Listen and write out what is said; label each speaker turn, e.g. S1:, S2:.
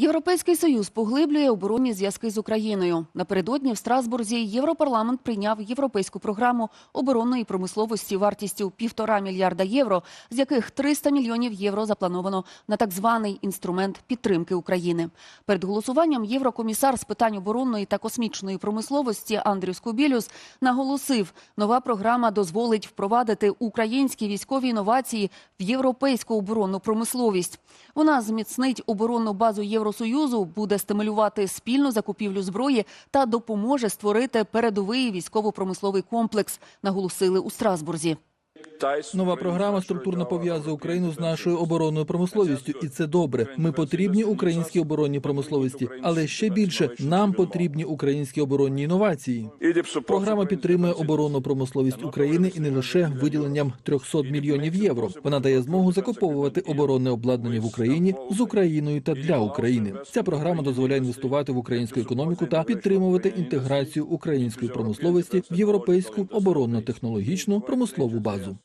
S1: Європейський союз поглиблює оборонні зв'язки з Україною. Напередодні в Страсбурзі Європарламент прийняв європейську програму оборонної промисловості вартістю півтора мільярда євро, з яких 300 мільйонів євро заплановано на так званий інструмент підтримки України. Перед голосуванням єврокомісар з питань оборонної та космічної промисловості Андрюс Кубілюс наголосив, нова програма дозволить впровадити українські військові інновації в європейську оборонну промисловість. Вона зміцнить оборонну базу Євросоюзу, буде стимулювати спільну закупівлю зброї та допоможе створити передовий військово-промисловий комплекс, наголосили у Страсбурзі.
S2: Нова програма структурно пов'язує Україну з нашою оборонною промисловістю, і це добре. Ми потрібні українській оборонній промисловості, але ще більше нам потрібні українські оборонні інновації. Програма підтримує оборонну промисловість України і не лише виділенням 300 мільйонів євро. Вона дає змогу закуповувати оборонне обладнання в Україні з Україною та для України. Ця програма дозволяє інвестувати в українську економіку та підтримувати інтеграцію української промисловості в європейську оборонно-технологічну промислову базу.